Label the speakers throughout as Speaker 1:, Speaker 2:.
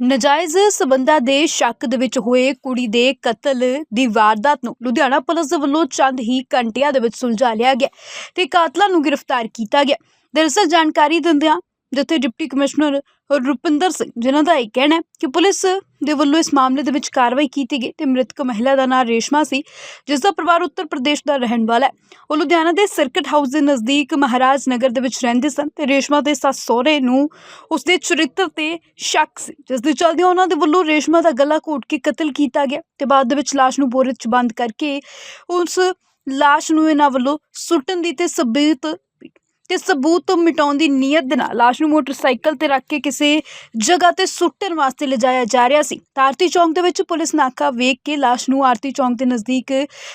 Speaker 1: ਨਜਾਇਜ਼ ਸਬੰਧਾਂ ਦੇ ਸ਼ੱਕ ਦੇ ਵਿੱਚ ਹੋਏ ਕੁੜੀ ਦੇ ਕਤਲ ਦੀ ਵਾਰਦਾਤ ਨੂੰ ਲੁਧਿਆਣਾ ਪੁਲਿਸ ਦੇ ਵੱਲੋਂ ਚੰਦ ਹੀ ਘੰਟਿਆਂ ਦੇ ਵਿੱਚ ਸੁਲਝਾ ਲਿਆ ਗਿਆ ਤੇ ਕਾਤਲਾਂ ਨੂੰ ਗ੍ਰਿਫਤਾਰ ਕੀਤਾ ਗਿਆ। ਦਰਅਸਲ ਜਾਣਕਾਰੀ ਦਿੰਦਿਆਂ ਜਿੱਥੇ ਡਿਪਟੀ ਕਮਿਸ਼ਨਰ ਰੁਪਿੰਦਰ ਸਿੰਘ, ਜਿਨ੍ਹਾਂ ਦਾ ਇਹ ਕਹਿਣਾ ਹੈ ਕਿ ਪੁਲਿਸ ਦੇ ਵੱਲੋਂ ਇਸ ਮਾਮਲੇ ਦੇ ਵਿੱਚ ਕਾਰਵਾਈ ਕੀਤੀ ਗਈ ਤੇ ਮ੍ਰਿਤਕ ਮਹਿਲਾ ਦਾ ਨਾਮ ਰੇਸ਼ਮਾ ਸੀ, ਜਿਸ ਦਾ ਪਰਿਵਾਰ ਉੱਤਰ ਪ੍ਰਦੇਸ਼ ਦਾ ਰਹਿਣ ਵਾਲਾ ਹੈ। ਉਹ ਲੁਧਿਆਣਾ ਦੇ ਸਰਕਟ ਹਾਊਸ ਦੇ ਨਜ਼ਦੀਕ ਮਹਾਰਾਜ ਨਗਰ ਦੇ ਵਿੱਚ ਰਹਿੰਦੇ ਸਨ ਤੇ ਰੇਸ਼ਮਾ ਦੇ ਸੱਸ ਸਹੁਰੇ ਨੂੰ ਉਸਦੇ ਚਰਿੱਤਰ ਤੇ ਸ਼ੱਕ ਸੀ, ਜਿਸ ਦੇ ਚਲਦੇ ਉਹਨਾਂ ਦੇ ਵੱਲੋਂ ਰੇਸ਼ਮਾ ਦਾ ਗਲਾ ਘੋਟ ਕੇ ਕਤਲ ਕੀਤਾ ਗਿਆ ਤੇ ਬਾਅਦ ਦੇ ਵਿੱਚ ਲਾਸ਼ ਨੂੰ ਬੋਰੇ 'ਚ ਬੰਦ ਕਰਕੇ ਉਸ ਲਾਸ਼ ਨੂੰ ਇਹਨਾਂ ਵੱਲੋਂ ਸੁੱਟਣ ਦੀ ਤੇ ਸਬੂਤ ਤੇ ਸਬੂਤ ਤੋਂ ਮਿਟਾਉਣ ਦੀ ਨੀਅਤ ਦੇ ਨਾਲ ਲਾਸ਼ ਨੂੰ ਮੋਟਰਸਾਈਕਲ ਤੇ ਰੱਖ ਕੇ ਕਿਸੇ ਜਗ੍ਹਾ ਤੇ ਸੁੱਟਣ ਵਾਸਤੇ ਲਿਜਾਇਆ ਜਾ ਰਿਹਾ ਸੀ। ਆਰਤੀ ਚੌਂਕ ਦੇ ਵਿੱਚ ਪੁਲਿਸ ਨਾਕਾ ਵੇਖ ਕੇ ਲਾਸ਼ ਨੂੰ ਆਰਤੀ ਚੌਂਕ ਦੇ ਨਜ਼ਦੀਕ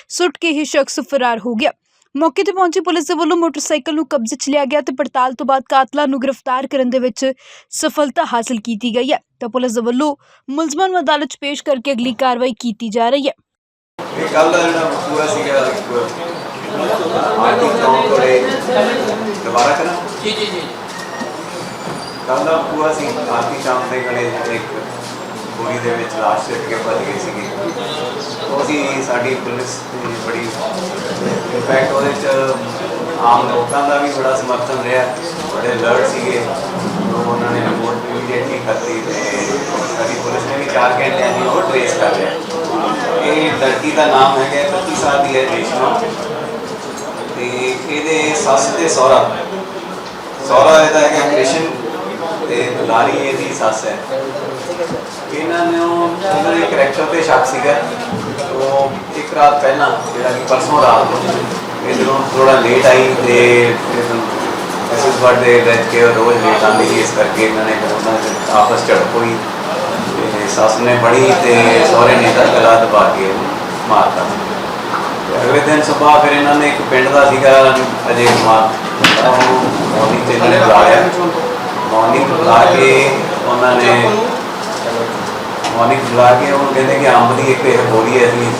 Speaker 1: ਸੁੱਟ ਕੇ ਹੀ ਸ਼ਖਸ ਫਰਾਰ ਹੋ ਗਿਆ। ਮੌਕੇ ਤੇ ਪਹੁੰਚੀ ਪੁਲਿਸ ਦੇ ਵੱਲੋਂ ਮੋਟਰਸਾਈਕਲ ਨੂੰ ਕਬਜ਼ੇ 'ਚ ਲਿਆ ਗਿਆ ਤੇ ਪੜਤਾਲ ਤੋਂ ਬਾਅਦ ਕਾਤਲਾਂ ਨੂੰ ਗ੍ਰਿਫਤਾਰ ਕਰਨ ਦੇ ਵਿੱਚ ਸਫਲਤਾ ਹਾਸਲ ਕੀਤੀ ਗਈ ਹੈ। ਤਾਂ ਪੁਲਿਸ ਦੇ ਵੱਲੋਂ ਮੁਲਜ਼ਮਾਂ ਨੂੰ ਅਦਾਲਤ 'ਚ ਪੇਸ਼ ਕਰਕੇ ਅਗਲੀ ਕਾਰਵਾਈ ਕੀਤੀ ਜਾ ਰਹੀ ਹੈ।
Speaker 2: ਇਹ ਕੱਲ ਦਾ ਜਿਹੜਾ ਪੂਰਾ ਸੀਗਾ ਇੱਕ ਆਰਟੀ ਚੌਂਕ ਕੋਲੇ ਦੁਬਾਰਾ ਕਰਾਂ?
Speaker 3: ਜੀ ਜੀ ਜੀ।
Speaker 2: ਕੱਲ ਦਾ ਪੂਰਾ ਸੀ ਆਰਟੀ ਚੌਂਕ ਦੇ ਕੋਲੇ ਇੱਕ ਗੋਲੀ ਦੇ ਵਿੱਚ ਲਾਸ਼ ਸਿੱਟ ਕੇ ਭੱਜ ਗਈ ਸੀਗੀ। ਉਹ ਸੀ ਸਾਡੀ ਪੁਲਿਸ ਦੀ ਬੜੀ ਇਨਫੈਕਟ ਉਹਦੇ ਚ ਆਮ ਲੋਕਾਂ ਦਾ ਵੀ ਬੜਾ ਸਮਰਥਨ ਰਿਹਾ। ਬੜੇ ਅਲਰਟ ਸੀਗੇ। ਉਹ ਉਹਨਾਂ ਨੇ ਰਿਪੋਰਟ ਇਮੀਡੀਏਟਲੀ ਕਰਤੀ ਤੇ ਸਾਡੀ ਪੁਲਿਸ ਨੇ ਵੀ 4 ਘੰਟਿਆਂ ਦੀ ਉਹ ਟ੍ਰੇਸ ਕਰ ਲਿਆ। ਇਹ ਲੜਕੀ ਦਾ ਨਾਮ ਹੈਗਾ 31 ਸਾਲ ਦੀ ਹੈ ਰੇਸ਼ਮਾ ਤੇ ਇਹਦੇ ਸੱਸ ਤੇ ਸਹੁਰਾ। ਸਹੁਰਾ ਇਹਦਾ ਹੈਗਾ ਕ੍ਰਿਸ਼ਨ ਤੇ ਦੁਲਾਰੀ ਇਹਦੀ ਸੱਸ ਹੈ। ਇਹਨਾਂ ਨੂੰ ਇਹਨਾਂ ਦੇ ਕਰੈਕਟਰ ਤੇ ਸ਼ੱਕ ਸੀਗਾ। ਉਹ ਇੱਕ ਰਾਤ ਪਹਿਲਾਂ, ਜਿਹੜਾ ਕਿ ਪਰਸੋਂ ਰਾਤ ਨੂੰ ਇਧਰੋਂ ਥੋੜਾ ਲੇਟ ਆਈ ਤੇ ਐਸਐਸ ਵਰਡ ਦੇ ਵਿੱਚ ਕੇ ਰੋਜ਼ ਲੇਟ ਆਉਂਦੀ ਸੀ, ਇਸ ਕਰਕੇ ਇਹਨਾਂ ਨੇ ਫਿਰ ਦੇ ਆਪਸ ਝੜਪ ਹੋਈ ਤੇ ਸੱਸ ਨੇ ਬੜੀ ਤੇ ਸਹੁਰੇ ਨੇ ਤਾਂ ਗਲਾ ਦਬਾ ਕੇ ਉਹਨੂੰ ਮਾਰਤਾ। ਤੇ ਅਗਲੇ ਦਿਨ ਸਵੇਰ ਫਿਰ ਇਹਨਾਂ ਨੇ ਇੱਕ ਪਿੰਡ ਦਾ ਸੀਗਾ ਅਜੇ ਕੁਮਾਰ, ਉਹ ਮੌਰਨਿੰਗ ਤੇ ਇਹਨਾਂ ਨੇ ਬੁਲਾਇਆ ਮੌਰਨਿੰਗ ਬੁਲਾ ਕੇ ਉਹਨਾਂ ਨੇ ਮੌਰਨਿੰਗ ਬੁਲਾ ਕੇ ਉਹਨੂੰ ਕਹਿੰਦੇ ਕਿ ਅੰਬ ਦੀ ਇੱਕ ਇਹ ਬੋਰੀ ਹੈ ਅਸੀਂ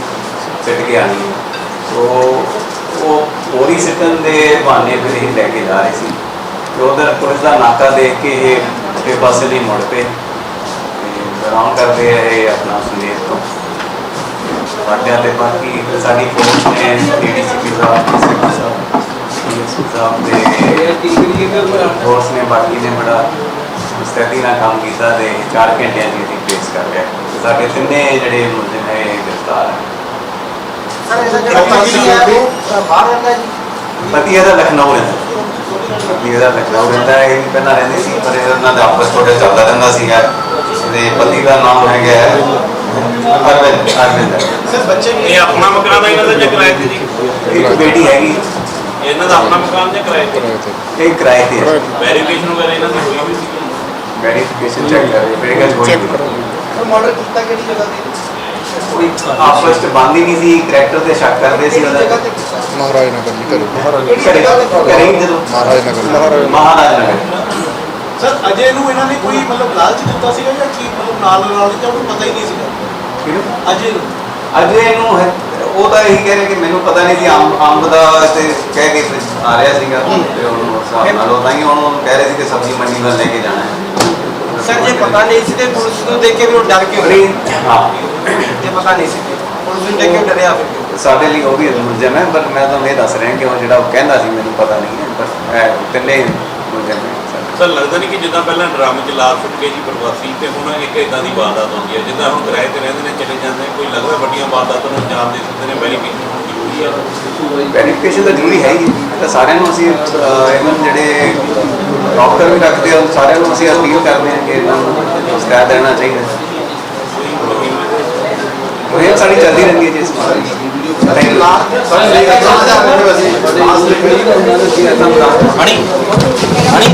Speaker 2: ਸਿੱਟ ਕੇ ਆਣੀ ਹੈ। ਸੋ ਉਹ ਬੋਰੀ ਸਿੱਟਣ ਦੇ ਬਹਾਨੇ ਫਿਰ ਇਹ ਲੈ ਕੇ ਜਾ ਰਹੇ ਸੀ। ਤੇ ਉਧਰ ਪੁਲਿਸ ਦਾ ਨਾਕਾ ਦੇਖ ਕੇ ਇਹ ਤੇ ਪਾਸੇ ਲਈ ਮੁੜ ਪਏ। ਬਰਾਉਂ ਕਰਦੇ ਇਹ ਆਪਣਾ ਸੁਨੇਹ ਤੋਂ। ਵਾਟਿਆ ਤੇ ਬਾਕੀ ਸਾਡੀ ਫੋਰਸ ਨੇ ਡੀਡੀਸੀਪੀ ਸਾਹਿਬ ਸੈਕਟਰੀ ਸਾਹਿਬ ਡੀਐਸਪੀ ਸਾਹਿਬ ਦੇ ਫੋਰਸ ਨੇ, ਬਾਕੀ ਨੇ ਬੜਾ ਮੁਸਤੈਦੀ ਨਾਲ ਕੰਮ ਕੀਤਾ ਤੇ 4 ਘੰਟਿਆਂ ਦੀ ਇਹਦੀ ਫੇਸ ਕਰ ਲਿਆ। ਤੇ ਸਾਡੇ ਤਿੰਨੇ ਜਿਹੜੇ ਮੁਲਜ਼ਮ ਹੈ ਇਹ ਗ੍ਰਿਫਤਾਰ ਹੈ
Speaker 3: ਸਰ ਇਹਦਾ ਜਿਹੜਾ ਪਤੀ ਹੈ ਉਹ ਬਾਹਰ ਰਹਿੰਦਾ ਜੀ
Speaker 2: ਪਤੀ ਇਹਦਾ ਲਖਨਊ ਰਹਿੰਦਾ। ਪਤੀ ਇਹਦਾ ਲਖਨਊ ਰਹਿੰਦਾ ਹੈ। ਇਹ ਵੀ ਪਹਿਲਾਂ ਰਹਿੰਦੇ ਸੀ, ਪਰ ਇਹਨਾਂ ਦਾ ਆਪਸ ਥੋੜਾ ਚੱਲਦਾ ਰਹਿੰਦਾ ਸੀਗਾ। ਤੇ ਪਤੀ ਦਾ ਨਾਮ ਹੈਗਾ ਹੈ ਅਰਵਿੰਦ ਅਰਵਿੰਦ
Speaker 3: ਸਰ ਬੱਚੇ
Speaker 4: ਇਹ ਆਪਣਾ ਮਕਾਨ ਆ ਇਹਨਾਂ ਦਾ ਜਾਂ ਕਿਰਾਏ ਤੇ ਜੀ?
Speaker 2: ਇੱਕ ਬੇਟੀ ਹੈਗੀ।
Speaker 4: ਇਹਨਾਂ ਦਾ ਆਪਣਾ ਮਕਾਨ ਜਾਂ ਕਿਰਾਏ ਤੇ?
Speaker 2: ਇਹ ਕਿਰਾਏ ਤੇ ਹੈ।
Speaker 4: ਵੈਰੀਫਿਕੇਸ਼ਨ ਵਗੈਰਾ ਇਹਨਾਂ ਦੀ ਹੋਈ ਹੋਈ ਸੀ?
Speaker 2: ਵੈਰੀਫਿਕੇਸ਼ਨ ਚੈੱਕ ਕਰ ਰਹੇ। ਬੇਗਾ ਹੋਈ
Speaker 3: ਸਰ ਮਰਡਰ ਕੀਤਾ ਕਿਹੜੀ ਜਗ੍ਹਾ ਤੇ?
Speaker 2: ਕੋਈ ਆਪਸ ਚ ਬੰਦ ਹੀ ਨਹੀਂ ਸੀ। ਕਰੈਕਟਰ ਤੇ ਸ਼ੱਕ ਕਰਦੇ ਸੀ ਉਹਦਾ
Speaker 5: ਮਹਾਰਾਜ ਨਗਰ ਨਹੀਂ ਕਰੂ
Speaker 2: ਕਰੇ ਕਰੇ ਜਦੋਂ।
Speaker 5: ਮਹਾਰਾਜ ਨਗਰ
Speaker 2: ਮਹਾਰਾਜ ਨਗਰ
Speaker 6: ਸਰ ਅਜੇ ਨੂੰ ਇਹਨਾਂ ਨੇ ਕੋਈ ਮਤਲਬ ਲਾਲਚ ਦਿੱਤਾ ਸੀਗਾ ਜਾਂ ਕੀ? ਮਤਲਬ ਨਾਲ ਨਾਲ ਜਾਂ ਉਹਨੂੰ ਪਤਾ ਹੀ ਨਹੀਂ ਸੀਗਾ? ਅਜੇ ਨੂੰ
Speaker 2: ਅਜੇ ਇਹਨੂੰ ਹੈ- ਉਹ ਤਾਂ ਇਹੀ ਕਹਿ ਰਿਹਾ ਕਿ ਮੈਨੂੰ ਪਤਾ ਨਹੀਂ ਸੀ ਅੰਬ ਅੰਬ ਦਾ ਤੇ ਕਹਿ ਕੇ ਆ ਰਿਹਾ ਸੀਗਾ ਤੇ ਉਹਨੂੰ ਉਸ ਹਿਸਾਬ ਨਾਲ। ਉਹ ਤਾਂ ਹੀ ਉਹਨੂੰ ਕਹਿ ਰਹੇ ਸੀ ਕਿ ਸਬਜ਼ੀ ਮੰਡੀ ਵੱਲ ਲੈ ਕੇ ਜਾਣਾ ਹੈ।
Speaker 3: ਸਰ ਜੇ ਪਤਾ ਨਹੀਂ ਸੀ ਤੇ ਪੁਲਿਸ ਨੂੰ ਦੇਖ ਕੇ ਵੀ ਉਹ ਡਰ ਕੇ
Speaker 2: ਬੜੀ ਹਾਂ।
Speaker 3: ਜੇ ਪਤਾ ਨਹੀਂ ਸੀ ਤੇ ਪੁਲਿਸ ਨੂੰ ਦੇਖ ਕੇ ਡਰਿਆ ਫਿਰ
Speaker 2: ਸਾਡੇ ਲਈ ਉਹ ਵੀ ਮੁਲਜ਼ਮ ਹੈ ਪਰ ਮੈਂ ਤੁਹਾਨੂੰ ਇਹ ਦੱਸ ਰਿਹਾ ਕਿ ਉਹ ਜਿਹੜਾ ਉਹ ਕਹਿੰਦਾ ਸੀ ਮੈਨੂੰ ਪਤਾ ਨਹੀਂ ਹੈ ਪਰ ਇਹ ਤਿੰਨੇ ਮੁਲਜ਼ਮ ਸਾਡੇ।
Speaker 4: ਸਰ ਲੱਗਦਾ ਨਹੀਂ ਕਿ ਜਿੱਦਾਂ ਪਹਿਲਾਂ ਡਰਾਮੇ 'ਚ ਲਾਲ ਸੁੱਟ ਕੇ ਜੀ ਪ੍ਰਵਾਸੀ ਤੇ ਹੁਣ ਇੱਕ ਇਦਾਂ ਦੀ ਵਾਰਦਾਤ ਹੁੰਦੀ ਹੈ। ਜਿੱਦਾਂ ਹੁਣ ਕਿਰਾਏ ਤੇ ਰਹਿੰਦੇ ਨੇ ਚਲੇ ਜਾਂਦੇ ਨੇ ਕੋਈ ਲੱਗਦਾ ਵੱਡੀਆਂ ਵਾਰਦਾਤਾਂ ਨੂੰ ਅੰਜਾਮ ਦੇ ਸਕਦੇ ਨੇ ਵੈਰੀਫਿਕੇਸ਼ਨ ਹੋਣੀ ਜ਼ਰੂਰੀ ਹੈ
Speaker 2: ਵੈਰੀਫਿਕੇਸ਼ਨ ਤਾਂ ਜ਼ਰੂਰੀ ਹੈ ਹੀ। ਇਹ ਤਾਂ ਸਾਰਿਆਂ ਨੂੰ ਅਸੀਂ ਇਵਨ ਜਿਹੜੇ ਡਾਕਟਰ ਵੀ ਰੱਖਦੇ ਆ ਸਾਰਿਆਂ ਨੂੰ ਅਸੀਂ ਅਪੀਲ ਕਰਦੇ ਹਾਂ ਕਿ ਇਹਨਾਂ ਨੂੰ ਸਟੈਪ ਦੇਣਾ ਚਾਹੀਦਾ ਉਹ ਸਾਡੀ ਚੱਲਦੀ ਰਹਿੰਦੀ ਹੈ ਜੀ ਇਸ ਬਾਰੇ
Speaker 3: ਹਣੀ ਹਣੀ